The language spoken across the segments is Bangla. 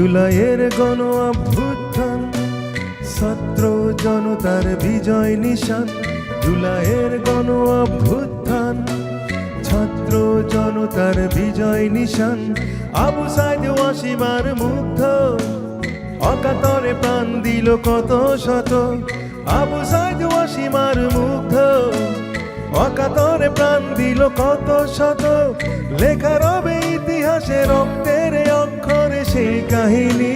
জুলাইয়ের গণ অভ্যুত্থান ছাত্র জনতার বিজয় নিশান, জুলাইয়ের গণ অভ্যুত্থান, ছাত্র জনতার বিজয় নিশান। আবু সাইদ ওয়াসিমার মুগ্ধ, অকাতরে প্রাণ দিল কত শত। আবু সাইদ ওয়াসিমার মুগ্ধ অকাতরে প্রাণ দিল কত শত। লেখা রবে ইতিহাসে রক্তের অক্ষরে সেই কাহিনী।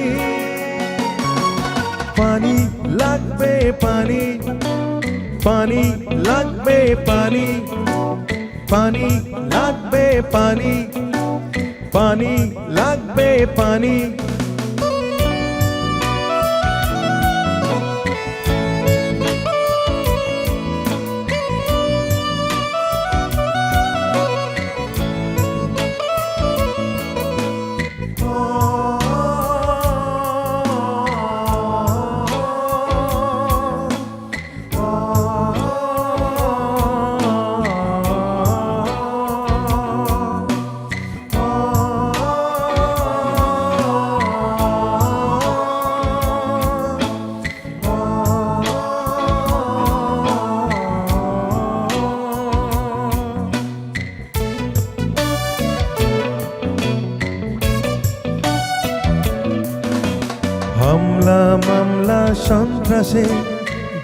পানি লাগবে পানি পানি লাগবে পানি পানি লাগবে পানি পানি লাগবে পানি। সন্ত্রাসে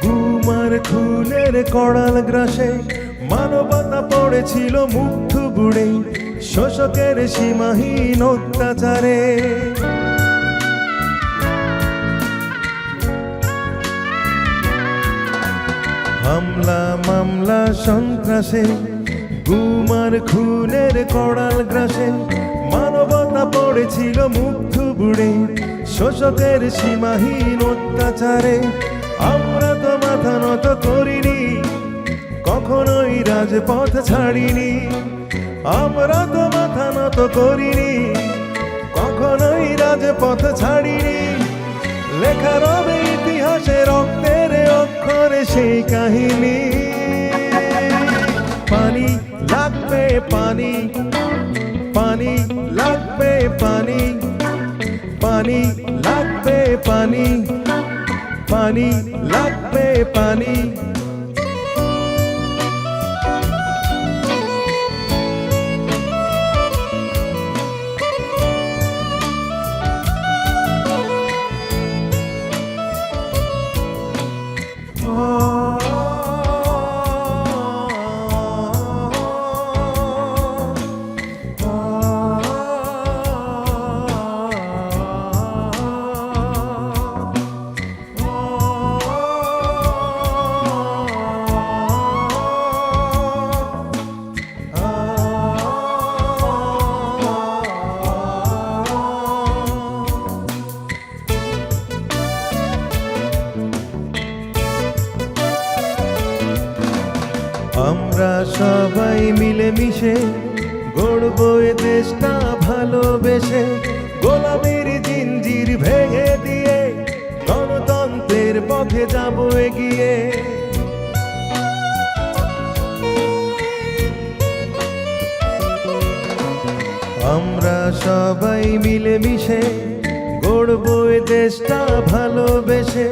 গুমার খুনের কড়াল গ্রাসে। মানবতা পড়েছিল মুগ্ধ বুড়ে, শোষকের সীমাহীন অত্যাচারে। হামলা, মামলা, সন্ত্রাসে, গুমার খুনের কড়াল গ্রাসে। মানবতা পড়েছিল মুগ্ধ বুড়ে, শোষকের সীমাহীন অত্যাচারে। আমরা তো মাথা নত করিনি, কখনোই রাজপথ ছাড়িনি। আমরা তো মাথা নত করিনি, কখনোই রাজপথ ছাড়িনি। লেখা রবে ইতিহাসে রক্তের অক্ষরে সেই কাহিনী। পানি লাগবে পানি পানি লাগবে পানি পানি লাগবে পানি। পানি লাগবে পানি আমরা সবাই মিলেমিশে গড়ব এ দেশটা ভালোবেসে। গোলামের জিঞ্জির ভেঙে দিয়ে গণতন্ত্রের পথে যাব এগিয়ে। আমরা সবাই মিলেমিশে গড়ব এ দেশটা ভালোবেসে।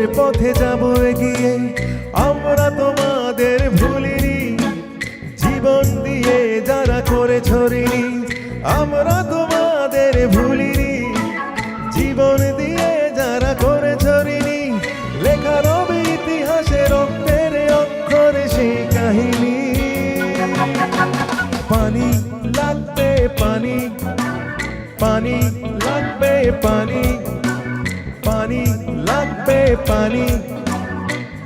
গণতন্ত্রের পথে যাব এগিয়ে। আমরা তোমাদের ভুলিনি। জীবন দিয়ে যারা করে ছড়িনি আমরা তোমাদের ভুলিনি। জীবন দিয়ে যারা করে ছড়িনি লেখা রবে ইতিহাসে রক্তের অক্ষরে সেই কাহিনী। পানি লাগবে পানি পানি লাগবে পানি। পানি, লাগবে পানি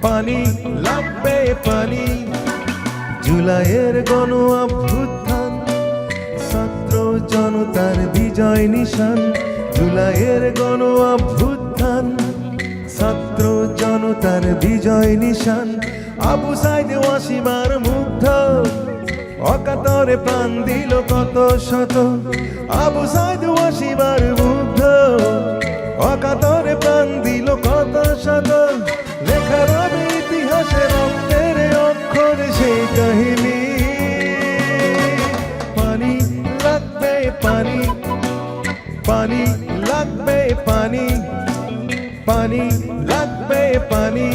পানি, লাগবে পানি। জুলাইয়ের গণ অভ্যুত্থান, ছাত্র জনতার বিজয় নিশান। জুলাইয়ের গণ অভ্যুত্থান, ছাত্র জনতার বিজয় নিশান। আবু সাইদ ওয়াসিমার মুগ্ধ, অকাতরে প্রাণ দিল কত শত। আবু সাইদ ওয়াসিমার মুগ্ধ, অকাতরে পানি পানি লাগবে পানি পানি লাগবে পানি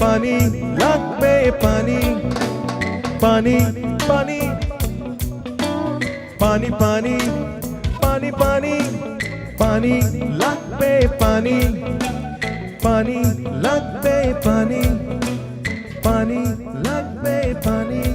পানি লাগবে পানি পানি পানি পানি পানি পানি পানি পানি লাগবে পানি পানি লাগবে পানি পানি লাগবে পানি।